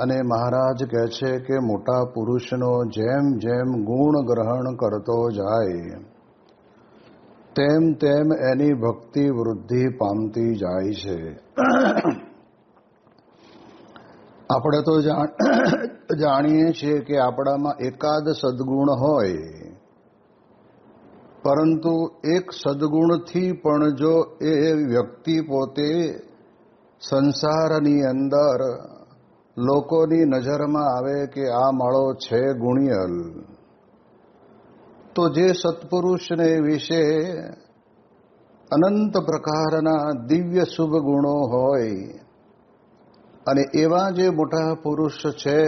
અને મહારાજ કહે છે કે મોટા પુરુષનો જેમ જેમ ગુણ ગ્રહણ કરતો જાય, તેમ તેમ એની ભક્તિ વૃદ્ધિ પામતી જાય છે. આપણે તો જાણીએ છીએ કે આપણામાં એકાદ સદગુણ હોય, પરંતુ એક સદગુણથી પણ જો એ વ્યક્તિ પોતે સંસારની અંદર લોકોની નજરમાં આવે કે આ માળો છે ગુણિયલ. તો જે સત્પુરુષને વિશે અનંત પ્રકારના દિવ્ય શુભ ગુણો હોય અને એવા જે મોટા પુરુષ છે,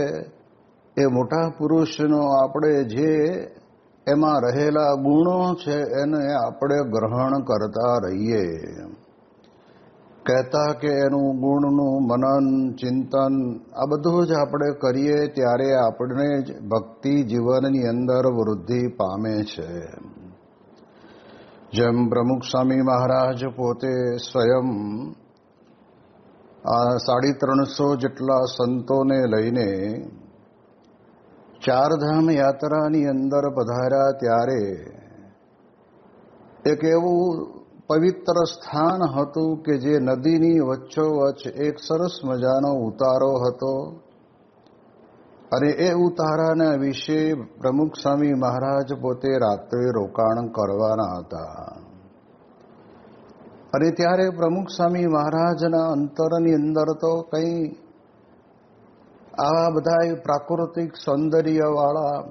એ મોટા પુરુષનો આપણે જે એમાં રહેલા ગુણો છે એને આપણે ગ્રહણ કરતા રહીએ. કહેતા કે એનું ગુણનું મનન, ચિંતન, આ બધું જ આપણે કરીએ ત્યારે આપણે ભક્તિ જીવનની અંદર વૃદ્ધિ પામે છે. જેમ પ્રમુખ સ્વામી મહારાજ પોતે સ્વયં આ સાડી ત્રણસો જેટલા સંતોને લઈને ચારધામ યાત્રાની અંદર પધાર્યા ત્યારે એક એવું પવિત્ર સ્થાન હતું કે જે નદીની વચ્ચોવચ્ચ એક સરસ મજાનો ઉતારો હતો. અને એ ઉતારાના વિશે પ્રમુખ સ્વામી મહારાજ પોતે રાત્રે રોકાણ કરવાના હતા. અને ત્યારે પ્રમુખ સ્વામી મહારાજના અંતરની અંદર તો કંઈ આવા બધા પ્રાકૃતિક સૌંદર્યવાળા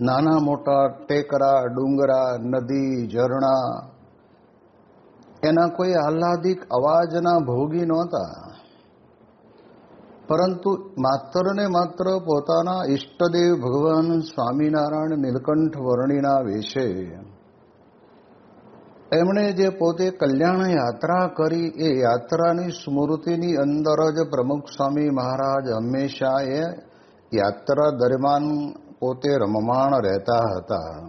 નાના મોટા ટેકરા, ડુંગરા, નદી, ઝરણા એના કોઈ આહ્લાદિક અવાજના ભોગી નહોતા. પરંતુ માત્ર ને માત્ર પોતાના ઈષ્ટદેવ ભગવાન સ્વામિનારાયણ નીલકંઠ વર્ણિના વિશે. એમણે જે પોતે કલ્યાણ યાત્રા કરી એ યાત્રાની સ્મૃતિની અંદર જ પ્રમુખ સ્વામી મહારાજ હંમેશા એ યાત્રા દરમિયાન પોતે રમમાણ રહેતા હતા.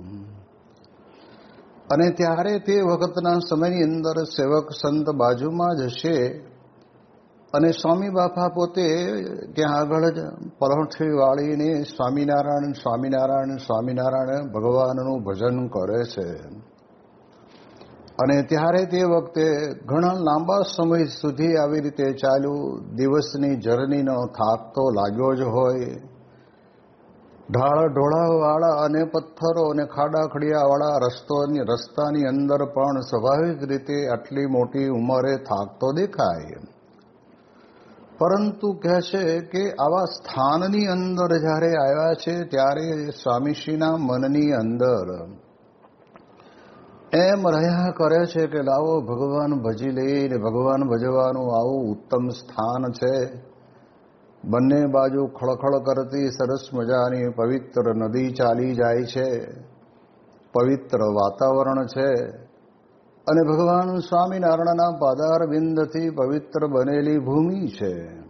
અને ત્યારે તે વખતના સમયની અંદર સેવક સંત બાજુમાં જ હશે અને સ્વામી બાપા પોતે ત્યાં આગળ જ પરોઠી વાળીને સ્વામિનારાયણ સ્વામિનારાયણ સ્વામિનારાયણ ભગવાનનું ભજન કરે છે. અને ત્યારે તે વખતે ઘણા લાંબા સમય સુધી આવી રીતે ચાલ્યું. દિવસની જર્નીનો થાક તો લાગ્યો જ હોય. ઢાળ ઢોળાવાળા અને પથ્થરો અને ખાડા ખડિયાવાળા રસ્તોની રસ્તાની અંદર પણ સ્વાભાવિક રીતે આટલી મોટી ઉંમરે થાક તો દેખાય. પરંતુ કહે છે કે આવા સ્થાનની અંદર જ્યારે આવ્યા છે, ત્યારે સ્વામીશ્રીના મનની અંદર એમ રહ્યા કરે છે કે લાવો ભગવાન ભજી લઈને, ભગવાન ભજવાનું આવું ઉત્તમ સ્થાન છે. બંને બાજુ ખળખળ કરતી સરસ મજાની પવિત્ર નદી ચાલી જાય છે. પવિત્ર વાતાવરણ છે. અને ભગવાન સ્વામિનારાયણના પાદાર બિંદથી પવિત્ર બનેલી ભૂમિ છે.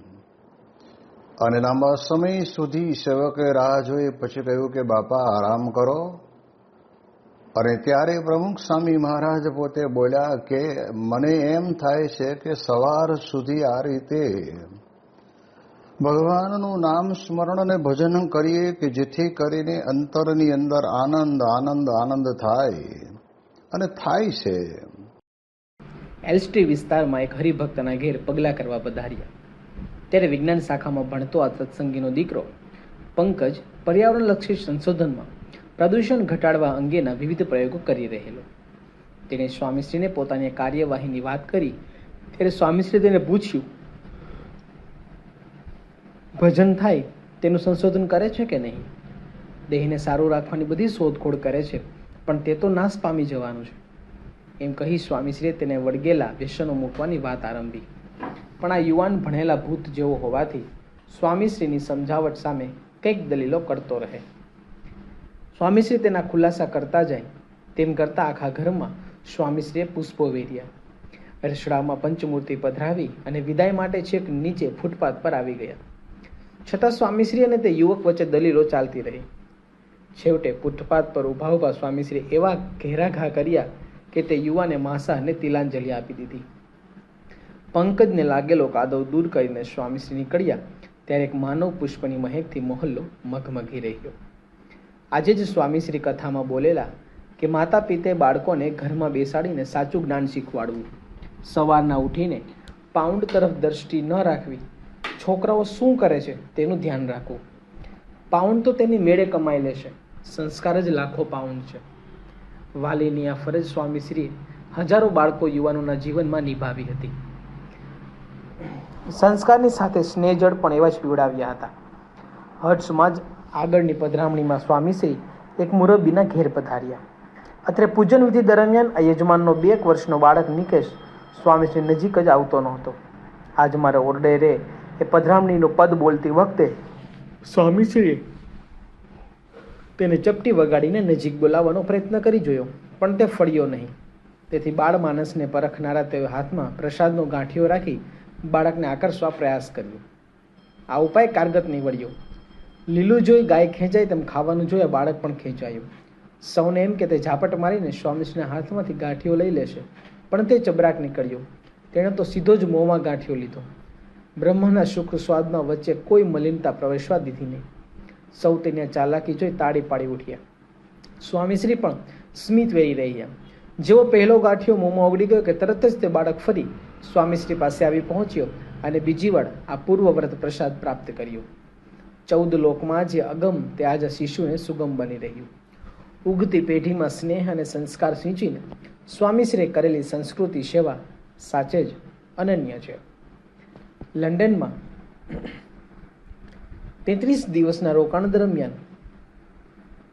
અને લાંબા સમય સુધી સેવકે રાહ જોઈ પછી કહ્યું કે, બાપા, આરામ કરો. અને ત્યારે પ્રમુખ સ્વામી મહારાજ પોતે બોલ્યા કે, મને એમ થાય છે કે સવાર સુધી આ રીતે ભગવાનનું નામ સ્મરણ અને ભજન કરીએ કે જેથી કરીને અંતરની અંદર આનંદ આનંદ આનંદ થાય અને થાય છે. એલસ્ટી વિસ્તારમાં એક હરિભક્તના ઘેર પગલાં કરવા પધાર્યા. ત્યારે વિજ્ઞાન શાખામાં ભણતો આ સત્સંગીનો દીકરો પંકજ પર્યાવરણલક્ષી સંશોધનમાં પ્રદૂષણ ઘટાડવા અંગેના વિવિધ પ્રયોગો કરી રહેલો. તેણે સ્વામીશ્રીને પોતાની કાર્યવાહીની વાત કરી. ત્યારે સ્વામીશ્રી તેને પૂછ્યું ભજન થાય, તેનું સંશોધન કરે છે કે નહીં? દેહને સારું રાખવાની બધી શોધખોળ કરે છે, પણ તે તો નાશ પામી જવાનું છે. એમ કહી સ્વામીશ્રીએ તેને વળગેલા વ્યસનો મૂકવાની વાત આરંભી. પણ આ યુવાન ભણેલા ભૂત જેવો હોવાથી સ્વામીશ્રીની સમજાવટ સામે કંઈક દલીલો કરતો રહે. સ્વામીશ્રી તેના ખુલાસા કરતા જાય, તેમ કરતાં આખા ઘરમાં સ્વામીશ્રીએ પુષ્પો વેર્યા. રસોડામાં પંચમૂર્તિ પધરાવી અને વિદાય માટે છેક નીચે ફૂટપાથ પર આવી ગયા. છતાં સ્વામીશ્રી અને તે યુવક વચ્ચે દલીલો ચાલતી રહી. છેવટે ફૂટપાથ પર ઊભા ઊભા સ્વામીશ્રી એવા ઘેરા ઘા કર્યા કે તે યુવાને માસા અને તિલાંજલિ આપી દીધી. પંકજને લાગેલો કાદવ દૂર કરીને સ્વામીશ્રી નીકળ્યા, ત્યારે એક માનવ પુષ્પની મહેકથી મોહલ્લો મઘમઘી રહ્યો. આજે જ સ્વામીશ્રી કથામાં બોલેલા કે માતા પિતે બાળકોને ઘરમાં બેસાડીને સાચું જ્ઞાન શીખવાડવું. સવારના ઉઠીને પાઉન્ડ તરફ દ્રષ્ટિ ન રાખવી છોકરાઓ શું કરે છે તેનું ધ્યાન રાખવું. પાઉન્ડ તો તેની મેળે કમાઈ લેશે સંસ્કાર જ લાખો પાઉન્ડ છે. વાલીની આ ફરજ સ્વામીશ્રીએ હજારો બાળકો યુવાનોના જીવનમાં નિભાવી હતી. સંસ્કારની સાથે સ્નેહજળ પણ એવા જ પીવડાવ્યા હતા. હર્ષમાં જ આગળની પધરામણીમાં સ્વામીશ્રી એક મુરબ્બીના ઘેર પધાર્યા. અત્રે પૂજન વિધિ દરમિયાન આ યજમાનનો બે એક વર્ષનો બાળક નિકેશ સ્વામીશ્રી નજીક જ આવતો નહોતો. આજ મારે ઓરડે રે એ પધરામણીનું પદ બોલતી વખતે સ્વામીશ્રીએ તેને ચપટી વગાડીને નજીક બોલાવવાનો પ્રયત્ન કરી જોયો, પણ તે ફળ્યો નહીં. તેથી બાળ માણસને પરખનારા તેઓ હાથમાં પ્રસાદનો ગાંઠિયો રાખી બાળકને આકર્ષવા પ્રયાસ કર્યો. આ ઉપાય કારગત નીવડ્યો. લીલું જોઈ ગાય ખેંચાય તેમ ખાવાનું જોયા બાળક પણ ખેંચાયું. સૌને એમ કે તે ઝાપટ મારીને સ્વામીશ્રીના હાથમાંથી ગાંઠિયો લઈ લેશે, પણ તે ચબરાક નીકળ્યો. તેણે તો સીધો જ મોંમાં ગાંઠિયો લીધો. બ્રહ્મના શુક્ર સ્વાદમાં વચ્ચે કોઈ મલિનતા પ્રવેશવા દીધી નહીં. સૌ તેને ચાલાકી જોઈ તાળી પાડી ઉઠ્યા. સ્વામીશ્રી પણ સ્મિત વેરી રહ્યા જેવો પહેલો ગાંઠિયો મોંમાં ઓગળી ગયો કે તરત જ તે બાળક ફરી સ્વામીશ્રી પાસે આવી પહોંચ્યો અને બીજી વાર આ પૂર્વવ્રત પ્રસાદ પ્રાપ્ત કર્યો. ચૌદ લોકમાં જે અગમ તે આજે શિશુને સુગમ બની રહ્યું. ઉગતી પેઢીમાં સ્નેહ અને સંસ્કાર સિંચીને સ્વામીશ્રીએ કરેલી સંસ્કૃતિ સેવા સાચે જ અનન્ય છે. લંડનમાં તેત્રીસ દિવસના રોકાણ દરમિયાન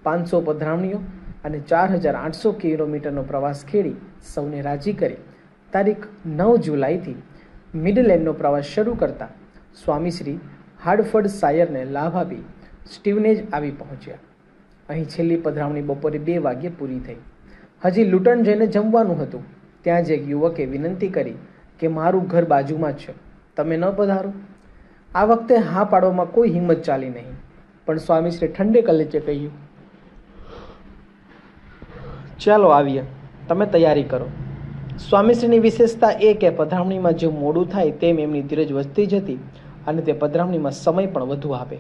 પાંચસો પધરામણીઓ અને ચાર હજાર આઠસો કિલોમીટરનો પ્રવાસ ખેડી સૌને રાજી કરી. તારીખ નવ જુલાઈથી મિડલેન્ડનો પ્રવાસ શરૂ કરતા સ્વામીશ્રી હાર્ડફર્ડ શાયરને લાભ આપી સ્ટીવનેજ આવી પહોંચ્યા. અહીં છેલ્લી પધરામણી બપોરે બે વાગ્યે પૂરી થઈ. હજી લૂંટણ જઈને જમવાનું હતું. ત્યાં જ એક યુવકે વિનંતી કરી કે મારું ઘર બાજુમાં જ છે. તમે ન પધારો. આ વખતે હા પાડવામાં કોઈ હિંમત ચાલી નહીં. પણ સ્વામીશ્રી ઠંડે કલેચે કહ્યું, ચાલો આવીએ, તમે તૈયારી કરો. સ્વામીશ્રીની વિશેષતા એ કે પધરામણીમાં જે મોડું થાય તેમ એમની ધીરજ વધતી જતી અને તે પધરામણીમાં સમય પણ વધુ આપે.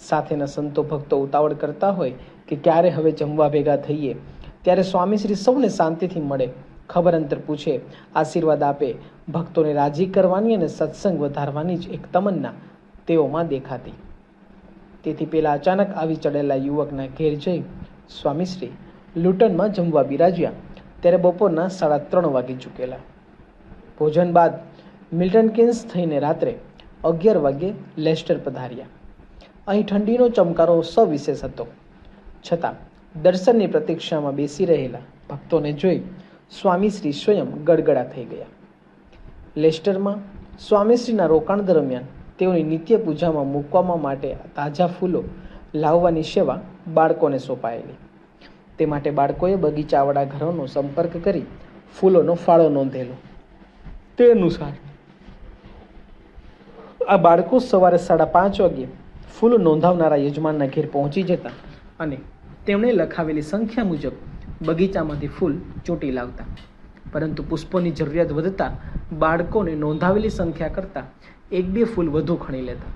સાથેના સંતો ભક્તો ઉતાવળ કરતા હોય કે ક્યારે હવે જમવા ભેગા થઈએ, ત્યારે સ્વામીશ્રી સૌને શાંતિથી મળે. ખબર અંતર પૂછે, આશીર્વાદ આપે. ભક્તોને રાજી કરવાની અને સત્સંગ વધારવાની જ એક તમન્ના તેઓમાં દેખાતી. તેથી પેલા અચાનક આવી ચડેલા યુવકના ઘેર જઈ સ્વામીશ્રી લૂંટનમાં જમવા બિરાજ્યા. ત્યારે બપોરના સાડા ત્રણ વાગી ચૂકેલા. ભોજન બાદ મિલ્ટન કિન્સ થઈને રાત્રે અગિયાર વાગ્યે લેસ્ટર પધાર્યા. અહીં ઠંડીનો ચમકારો સવિશેષ હતો. છતાં દર્શનની પ્રતીક્ષામાં બેસી રહેલા ભક્તોને જોઈ સ્વામીશ્રી સ્વયં ગડગડા થઈ ગયા. લેસ્ટરમાં સ્વામીશ્રીના રોકાણ દરમિયાન તેઓની નિત્ય પૂજામાં મૂકવામાં માટે તાજા ફૂલો લાવવાની સેવા બાળકોને સોંપાયેલી. તે માટે બાળકોએ બગીચાવાળા ઘરોનો સંપર્ક કરી ફૂલોનો ફાળો નોંધેલો. તે અનુસાર આ બાળકો સવારે સાડા પાંચ વાગ્યે ફૂલ નોંધાવનારા યજમાનના ઘેર પહોંચી જતા અને તેમણે લખાવેલી સંખ્યા મુજબ બગીચામાંથી ફૂલ ચોંટી લાવતા. પરંતુ પુષ્પોની જરૂરિયાત વધતા બાળકોને નોંધાવેલી સંખ્યા કરતાં એક બે ફૂલ વધુ ખણી લેતા.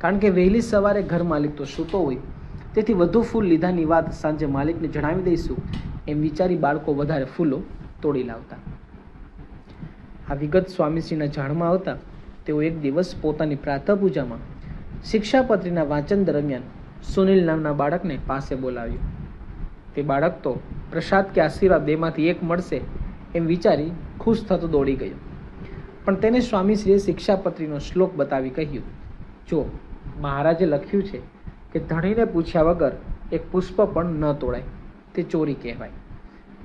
કારણ કે વહેલી સવારે ઘર માલિક તો સૂતો હોય. તેથી વધુ ફૂલ લીધાની વાત સાંજે માલિકને જણાવી દઈશું એમ વિચારી બાળકો વધારે ફૂલો તોડી લાવતા. આ વિગત સ્વામીશ્રીના જાણમાં આવતા તેઓ એક દિવસ પોતાની પ્રાતઃ પૂજામાં શિક્ષાપત્રીના વાંચન દરમિયાન સુનિલ નામના બાળકને પાસે બોલાવ્યું. તે બાળક તો પ્રસાદ કે આશીર્વાદ બેમાંથી એક મળશે એમ વિચારી ખુશ થતો દોડી ગયો. પણ તેને સ્વામીશ્રીએ શિક્ષાપત્રીનો શ્લોક બતાવી કહ્યું, જો, મહારાજે લખ્યું છે કે ધણીને પૂછ્યા વગર એક પુષ્પ પણ ન તોડાય, તે ચોરી કહેવાય.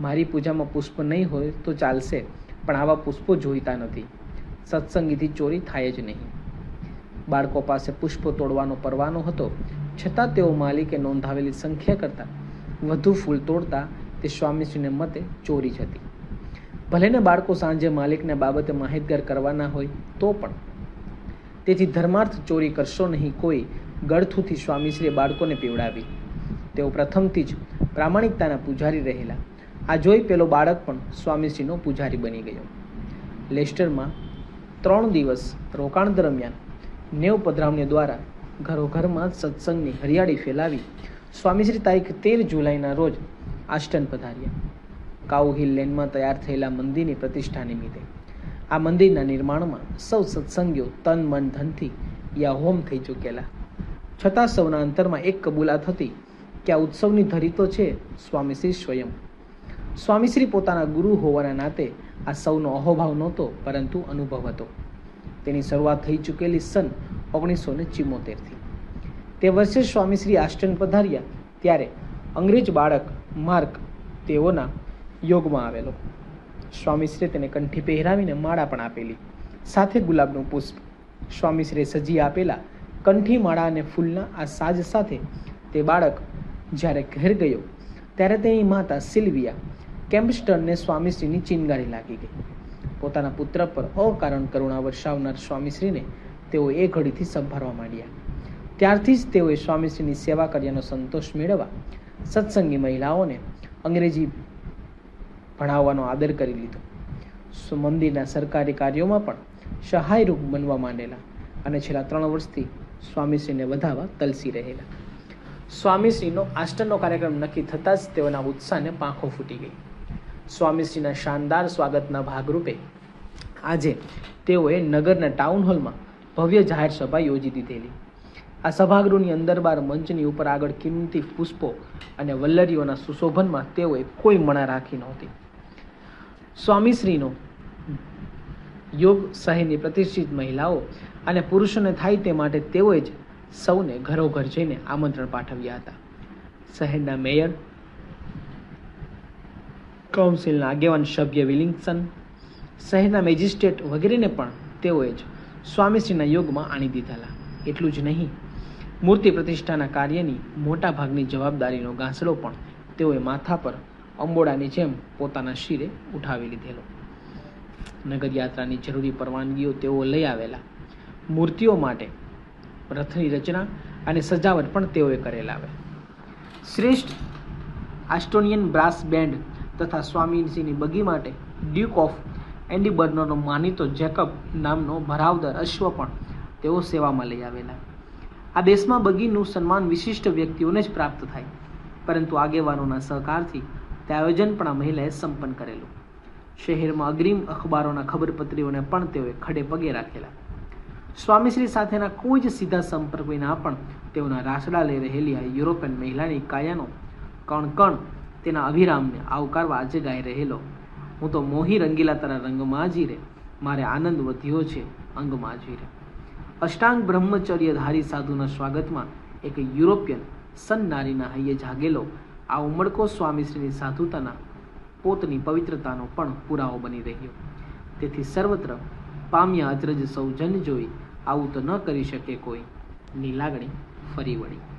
મારી પૂજામાં પુષ્પ નહીં હોય તો ચાલશે, પણ આવા પુષ્પો જોઈતા નથી. સત્સંગીથી ચોરી થાય જ નહીં. બાળકો પાસે પુષ્પો તોડવાનો પરવાનો હતો, છતાં તેઓ માલિકે નોંધાવેલી સંખ્યા કરતાં વધુ ફૂલ તોડતા તે સ્વામીશ્રીને મતે ચોરી જ હતી ભલેને બાળકો સાંજે માલિકને બાબતે માહિતગાર કરવાના હોય, તો પણ. તેથી ધર્માર્થ ચોરી કરશો નહીં કોઈ ગળથુથી સ્વામીશ્રીએ બાળકોને પીવડાવી. તેઓ પ્રથમથી જ પ્રામાણિકતાના પૂજારી રહેલા. આ જોઈ પેલો બાળક પણ સ્વામીશ્રીનો પૂજારી બની ગયો. લેસ્ટરમાં ત્રણ દિવસ રોકાણ દરમિયાન નેવ પધરામણી દ્વારા ઘરોઘરમાં સત્સંગની હરિયાળી ફેલાવી સ્વામીશ્રી તારીખ તેર જુલાઈના રોજ આષ્ટન પધાર્યા. કાઉ હિલ લેનમાં તૈયાર થયેલા મંદિરની પ્રતિષ્ઠા નિમિત્તે આ મંદિરના નિર્માણમાં સૌ સત્સંગીઓ તન, મન, ધનથી યા હોમ થઈ ચૂકેલા. છતાં સૌના અંતરમાં એક કબૂલાત હતી કે આ ઉત્સવની ધરી તો છે સ્વામીશ્રી સ્વયં. સ્વામીશ્રી પોતાના ગુરુ હોવાના નાતે આ સૌનો અહોભાવ નહોતો, પરંતુ અનુભવ હતો. તેની શરૂઆત થઈ ચૂકેલી સન ઓગણીસો ને ચિમ્મોતેરથી તે વર્ષે સ્વામીશ્રી આષ્ટન પધાર્યા. ત્યારે અંગ્રેજ બાળક માર્ક તેઓના યોગમાં આવેલો. સ્વામીશ્રીએ તેને કંઠી પહેરાવીને માળા પણ આપેલી. સાથે ગુલાબનું પુષ્પ. સ્વામીશ્રીએ સજી આપેલા કંઠી માળા અને ફૂલના આ સાજ સાથે તે બાળક જ્યારે ઘેર ગયો, ત્યારે તેની માતા સિલ્વિયા કેમ્પસ્ટનને સ્વામીશ્રીની ચિનગારી લાગી ગઈ. પોતાના પુત્ર પર અકારણ કરુણા વર્ષાવનાર સ્વામીશ્રીને તેઓ એ ઘડીથી સંભાળવા માંડ્યા. ત્યારથી જ તેઓએ સ્વામીશ્રીની સેવા કર્યાનો સંતોષ મેળવવા સત્સંગી મહિલાઓને અંગ્રેજી ભણાવવાનો આદર કરી લીધો. મંદિરના સરકારી કાર્યોમાં પણ સહાયરૂપ બનવા માંડેલા અને છેલ્લા ત્રણ વર્ષથી સ્વામીશ્રીને વધાવવા તલસી રહેલા. સ્વામીશ્રીનો આષ્ટનનો કાર્યક્રમ નક્કી થતાં જ તેઓના ઉત્સાહને પાંખો ફૂટી ગઈ. સ્વામીશ્રીના શાનદાર સ્વાગતના ભાગરૂપે આજે તેઓએ નગરના ટાઉન હોલમાં ભવ્ય જાહેર સભા યોજી દીધેલી. આ સભાગૃહની અંદર બાર મંચની ઉપર આગળ કિંમતી પુષ્પો અને વલ્લરીઓના સુશોભનમાં તેઓએ કોઈ મણા રાખી નહોતી. સ્વામીશ્રીનો યોગ શહેરની પ્રતિષ્ઠિત મહિલાઓ અને પુરુષોને થાય તે માટે તેઓએ જ સૌને ઘરોઘર જઈને આમંત્રણ પાઠવ્યા હતા. શહેરના મેયર, કાઉન્સિલના આગેવાન સભ્ય વિલિંગસન, શહેરના મેજિસ્ટ્રેટ વગેરેને પણ તેઓએ જ સ્વામીશ્રીના યોગમાં આણી દીધેલા. એટલું જ નહીં મૂર્તિ પ્રતિષ્ઠાના કાર્યની મોટા ભાગની જવાબદારીનો ગાંસડો પણ તેઓએ માથા પર અંબોડાની જેમ પોતાના શિરે ઉઠાવી લીધેલો. નગરયાત્રાની જરૂરી પરવાનગીઓ તેઓ લઈ આવેલા. મૂર્તિઓ માટે રથની રચના અને સજાવટ પણ તેઓએ કરેલા આવે શ્રેષ્ઠ આસ્ટોનિયન બ્રાસ બેન્ડ તથા સ્વામીજીની બગી માટે ડ્યુક ઓફ એન્ડી બર્નરનો માનીતો જેકબ નામનો ભરાવદર અશ્વ પણ તેઓ સેવામાં લઈ આવેલા. આ દેશમાં બગીનું સન્માન વિશિષ્ટ વ્યક્તિઓને જ પ્રાપ્ત થાય. પરંતુ આગેવાનોના સહકારથી તે આયોજન પણ આ મહિલાએ સંપન્ન કરેલું. શહેરમાં અગ્રીમ અખબારોના ખબરપત્રીઓને પણ તેઓએ ખડે પગે રાખેલા. સ્વામીશ્રી સાથેના કોઈ જ સીધા સંપર્ક વિના પણ તેઓના રાસડા લઈ રહેલી આ યુરોપિયન મહિલાની કાયાનો કણ કણ તેના અભિરામને આવકારવા આજે ગાઈ રહેલો. હું તો મોહી રંગીલા તારા રંગમાં જી રે. મારે આનંદ વધ્યો છે અંગમાં જી રે. અષ્ટાંગ બ્રહ્મચર્યધારી સાધુના સ્વાગતમાં એક યુરોપિયન સન નારીના હૈયે જાગેલો. આ ઉમળકો સ્વામીશ્રીની સાધુતાના પોતની પવિત્રતાનો પણ પુરાવો બની રહ્યો. તેથી સર્વત્ર પામ્યા અચરજ સૌ જન જોઈ આવું તો ન કરી શકે કોઈ. ની લાગણી ફરી વળી.